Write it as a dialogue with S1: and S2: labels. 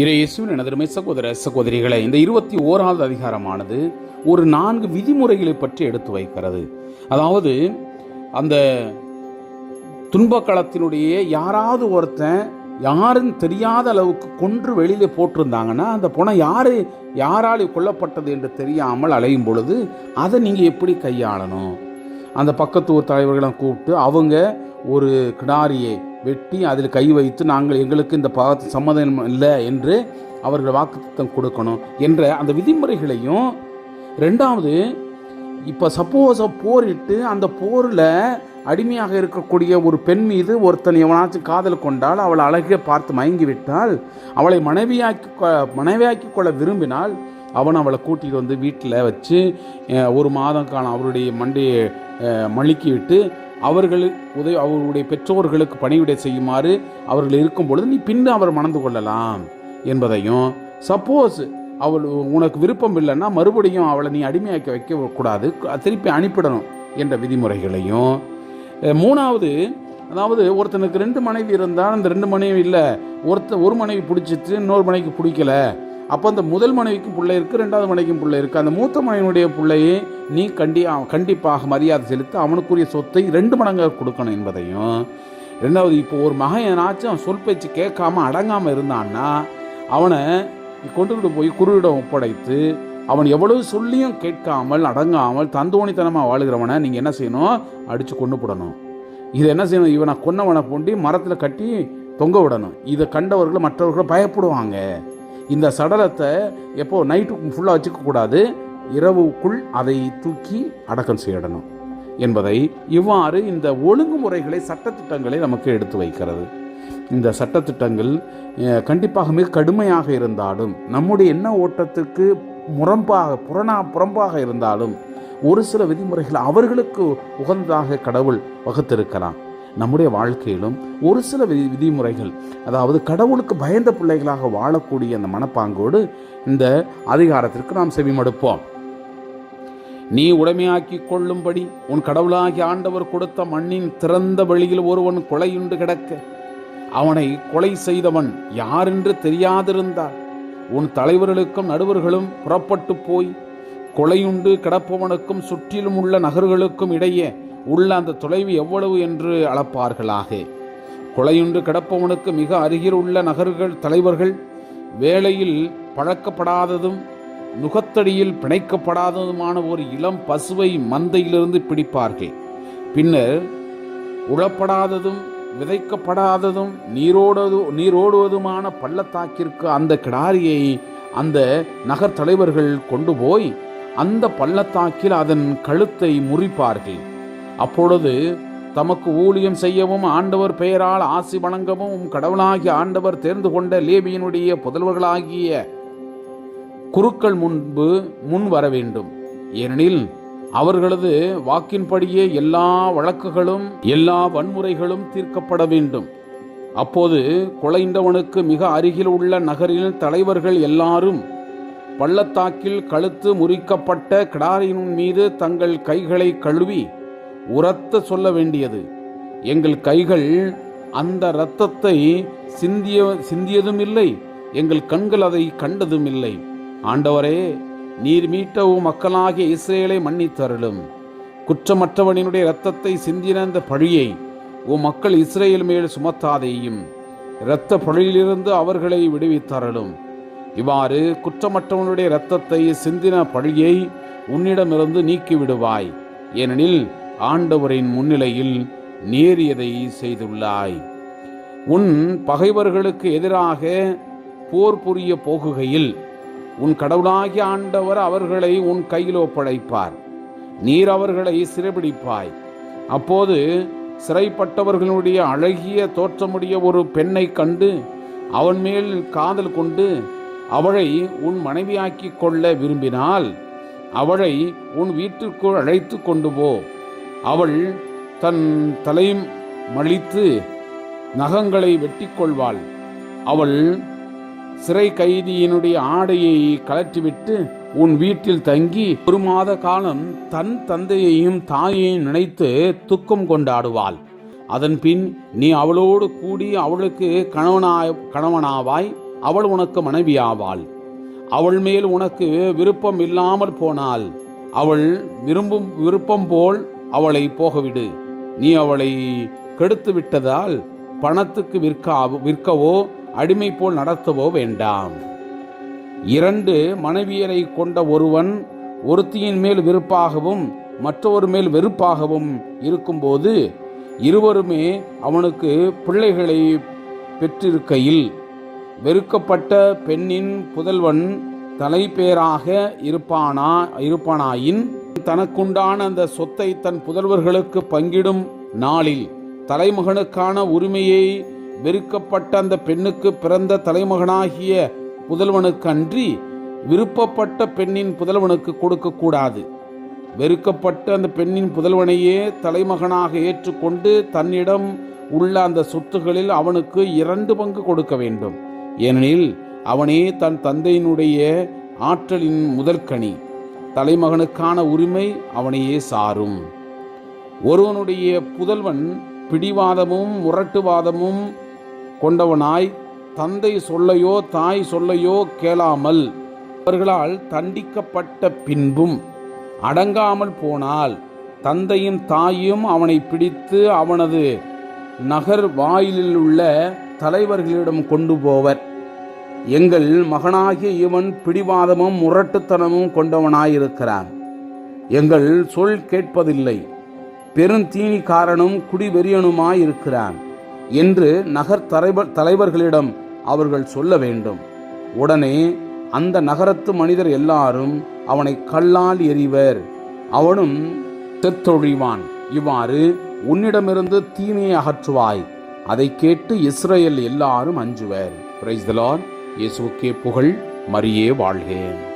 S1: இறையேசுவின் எனதருமை சகோதர சகோதரிகளை இந்த இருபத்தி ஓராவது அதிகாரமானது ஒரு நான்கு விதிமுறைகளை பற்றி எடுத்து வைக்கிறது. அதாவது அந்த துன்பக்களத்தினுடைய யாராவது ஒருத்தன் யாருன்னு தெரியாத அளவுக்கு கொன்று வெளியில் போட்டிருந்தாங்கன்னா அந்த பணம் யார் யாரால் கொல்லப்பட்டது என்று தெரியாமல் அலையும் பொழுது அதை நீங்கள் எப்படி கையாளணும்? அந்த பக்கத்து ஊர் தலைவர்களை கூப்பிட்டு அவங்க ஒரு கிடாரியை வெட்டி அதில் கை வைத்து நாங்கள் எங்களுக்கு இந்த பாவத்து சம்மதம் இல்லை என்று அவர்கள் வாக்குத்தம் கொடுக்கணும் என்ற அந்த விதிமுறைகளையும். ரெண்டாவது இப்போ சப்போஸ் போரிட்டு அந்த போரில் அடிமையாக இருக்கக்கூடிய ஒரு பெண் மீது ஒருத்தன் எவனாச்சும் காதல் கொண்டால் அவளை அழகிய பார்த்து மயங்கி விட்டால் அவளை மனைவியாக்கி கொ- மனைவியாக்கி கொள்ள விரும்பினால் அவன் அவளை கூட்டிகிட்டு வந்து வீட்டில் வச்சு ஒரு மாதம் காலம் அவருடைய மண்டையை மழுக்கி விட்டு அவர்கள் உதவி அவர்களுடைய பெற்றோர்களுக்கு பணிவிடை செய்யுமாறு அவர்கள் இருக்கும் பொழுது நீ பின்னு அவர் மணந்து கொள்ளலாம் என்பதையும் சப்போஸ் அவள் உனக்கு விருப்பம் இல்லைன்னா மறுபடியும் அவளை நீ அடிமையாக்கி வைக்கக்கூடாது திருப்பி அனுப்பிடணும் என்ற விதிமுறைகளையும். மூணாவது அதாவது ஒருத்தனுக்கு ரெண்டு மனைவி இருந்தால் அந்த ரெண்டு மனைவி இல்லை ஒருத்த ஒரு மனைவி பிடிச்சிட்டு இன்னொரு மனைவிக்கு பிடிக்கல அப்போ அந்த முதல் மனைவிக்கும் பிள்ளை இருக்குது ரெண்டாவது மனைவிக்கும் பிள்ளை இருக்குது அந்த மூத்த மனைவினுடைய பிள்ளையை நீ கண்டி கண்டிப்பாக மரியாதை செலுத்தி அவனுக்குரிய சொத்தை ரெண்டு மடங்காக கொடுக்கணும் என்பதையும் ரெண்டாவது இப்போ ஒரு மகன் என்னாச்சும் சொல் பேச்சு கேட்காம அடங்காமல் இருந்தான்னா அவனை கொண்டுகிட்டு போய் குருவிடம் ஒப்படைத்து அவன் எவ்வளவு சொல்லியும் கேட்காமல் அடங்காமல் தந்தோணித்தனமாக வாழுகிறவனை நீங்கள் என்ன செய்யணும்? அடித்து கொண்டு போடணும். இதை என்ன செய்யணும்? இவனை கொன்னவனை பூண்டி மரத்தில் கட்டி தொங்க விடணும். இதை கண்டவர்கள் மற்றவர்கள் பயப்படுவாங்க. இந்த சடலத்தை எப்போ நைட்டு ஃபுல்லாக வச்சுக்கக்கூடாது. இரவுக்குள் அதை தூக்கி அடக்கம் செய்யணும் என்பதை இவ்வாறு இந்த ஒழுங்குமுறைகளை சட்டத்திட்டங்களை நமக்கு எடுத்து வைக்கிறது. இந்த சட்டத்திட்டங்கள் கண்டிப்பாக மிக கடுமையாக இருந்தாலும் நம்முடைய எண்ண ஓட்டத்துக்கு முரம்பாக புறணா புறம்பாக இருந்தாலும் ஒரு சில விதிமுறைகள் அவர்களுக்கு உகந்ததாக கடவுள் வகுத்திருக்கலாம் நம்முடைய வாழ்க்கையிலும் ஒரு சில விதி விதிமுறைகள் அதாவது கடவுளுக்கு பயந்த பிள்ளைகளாக வாழக்கூடிய அந்த மனப்பாங்கோடு இந்த அதிகாரத்திற்கு நாம் செவிமடுப்போம். நீ உடைமையாக்கி கொள்ளும்படி உன் கடவுளாகி ஆண்டவர் கொடுத்த மண்ணின் திறந்த வெளியில் ஒருவன் கொலையுண்டு கிடக்க அவனை கொலை செய்தவன் யாரென்று தெரியாதிருந்தார் உன் தலைவர்களுக்கும் நடுவர்களும் புறப்பட்டு போய் கொலையுண்டு கிடப்பவனுக்கும் சுற்றிலும் உள்ள நகர்களுக்கும் இடையே உள்ள அந்த தொலைவு எவ்வளவு என்று அளப்பார்களாக? கொலையுண்டு கிடப்பவனுக்கு மிக அருகில் உள்ள நகர்கள் தலைவர்கள் வேளையில் பழக்கப்படாததும் நுகத்தடியில் பிணைக்கப்படாததுமான ஒரு இளம் பசுவை மந்தையிலிருந்து பிடிப்பார்கள். பின்னர் உழப்படாததும் விதைக்கப்படாததும் நீரோடு நீரோடுவதுமான பள்ளத்தாக்கிற்கு அந்த கிடாரியை அந்த நகர் தலைவர்கள் கொண்டு போய் அந்த பள்ளத்தாக்கில் அதன் கழுத்தை முறிப்பார்கள். அப்பொழுது தமக்கு ஊழியம் செய்யவும் ஆண்டவர் பெயரால் ஆசி வழங்கவும் கடவுளாகிய ஆண்டவர் தேர்ந்து கொண்ட லேபியினுடைய புதல்வர்களாகிய குருக்கள் முன்பு முன் வர வேண்டும். ஏனெனில் அவர்களது வாக்கின்படியே எல்லா வழக்குகளும் எல்லா வன்முறைகளும் தீர்க்கப்பட வேண்டும். அப்போது கொலைந்தவனுக்கு மிக அருகில் உள்ள நகரில் தலைவர்கள் எல்லாரும் பள்ளத்தாக்கில் கழுத்து முறிக்கப்பட்ட கிடாரியின் மீது தங்கள் கைகளை கழுவி உரத்த சொல்ல வேண்டியது. எங்கள் கைகள் அந்த இரத்தத்தை சிந்திய சிந்தியதும் இல்லை எங்கள் கண்கள் அதை கண்டதும் இல்லை ஆண்டவரே நீர் மீட்டவும் மக்களாகிய இஸ்ரேலை மன்னித்தருளும். குற்றமற்றவனினுடைய இரத்தத்தை சிந்தின அந்த பழியை உன் மக்கள் இஸ்ரேல் மேல் சுமத்தாதேயும். இரத்த பழியிலிருந்து அவர்களை விடுவித்தரலும் இவ்வாறு குற்றமற்றவனுடைய இரத்தத்தை சிந்தின பழியை உன்னிடமிருந்து நீக்கிவிடுவாய். ஏனெனில் ஆண்டவரின் முன்னிலையில் நேரியதை செய்துள்ளாய். உன் பகைவர்களுக்கு எதிராக போர் புரிய போகுகையில் உன் கடவுளாகிய ஆண்டவர் அவர்களை உன் கையில் ஒப்படைப்பார் நீர் அவர்களை சிறைபிடிப்பாய். அப்போது சிறைப்பட்டவர்களுடைய அழகிய தோற்றமுடைய ஒரு பெண்ணை கண்டு அவன் மேல் காதல் கொண்டு அவளை உன் மனைவியாக்கிக் கொள்ள விரும்பினால் அவளை உன் வீட்டிற்குள் அழைத்து கொண்டு போ. அவள் தன் தலை மழித்து நகங்களை வெட்டிக்கொள்வாள். அவள் சிறை கைதியினுடைய ஆடையை கலற்றிவிட்டு உன் வீட்டில் தங்கி ஒரு மாத காலம் தன் தந்தையையும் தாயையும் நினைத்து துக்கம் கொண்டாடுவாள். அதன்பின் நீ அவளோடு கூடி அவளுக்கு கணவனாய் கணவனாவாய் அவள் உனக்கு மனைவியாவாள். அவள் மேல் உனக்கு விருப்பம் இல்லாமல் போனால் அவள் விரும்பும் விருப்பம் போல் அவளை போகவிடு. நீ அவளை கெடுத்து விட்டதால் பணத்துக்கு விற்க விற்கவோ அடிமை போல் நடத்தவோ வேண்டாம். இரண்டு மனைவியரை கொண்ட ஒருவன் ஒருத்தியின் மேல் விருப்பாகவும் மற்றொரு மேல் வெறுப்பாகவும் இருக்கும்போது இருவருமே அவனுக்கு பிள்ளைகளை பெற்றிருக்கையில் வெறுக்கப்பட்ட பெண்ணின் புதல்வன் தலைப்பேராக இருப்பானா இருப்பானாயின் தனக்குண்டான அந்த சொத்தை தன் புதல்வர்களுக்கு பங்கிடும் நாளில் தலைமகனுக்கான உரிமையை வெறுக்கப்பட்ட அந்த பெண்ணுக்கு பிறந்த தலைமகனாகிய புதல்வனுக்கு அன்றி விருப்பப்பட்ட பெண்ணின் புதல்வனுக்கு கொடுக்கக்கூடாது. வெறுக்கப்பட்ட அந்த பெண்ணின் புதல்வனையே தலைமகனாக ஏற்றுக்கொண்டு தன்னிடம் உள்ள அந்த சொத்துகளில் அவனுக்கு இரண்டு பங்கு கொடுக்க வேண்டும். ஏனெனில் அவனே தன் தந்தையினுடைய ஆற்றலின் முதற்கனி தலைமகனுக்கான உரிமை அவனையே சாரும். ஒருவனுடைய புதல்வன் பிடிவாதமும் முரட்டுவாதமும் கொண்டவனாய் தந்தை சொல்லையோ தாய் சொல்லையோ கேளாமல் அவர்களால் தண்டிக்கப்பட்ட பின்பும் அடங்காமல் போனால் தந்தையும் தாயும் அவனை பிடித்து அவனது நகர் வாயிலில் உள்ள தலைவர்களிடம் கொண்டு போவர். எங்கள் மகனாகிய இவன் பிடிவாதமும் முரட்டுத்தனமும் கொண்டவனாயிருக்கிறான். எங்கள் சொல் கேட்பதில்லை. பெருந்தீனிக்காரனும் குடிவெறியனுமாயிருக்கிறான் என்று நகர் தலைவர் தலைவர்களிடம் அவர்கள் சொல்ல வேண்டும். உடனே அந்த நகரத்து மனிதர் எல்லாரும் அவனை கல்லால் எறிவர். அவனும் செத்தொழிவான். இவ்வாறு உன்னிடமிருந்து தீமையை அகற்றுவாய். அதை கேட்டு இஸ்ரேல் எல்லாரும் அஞ்சுவர். பிரைஸ் த லார்ட் இயேசுவுக்கே புகழ் மரியே வாழ்கேன்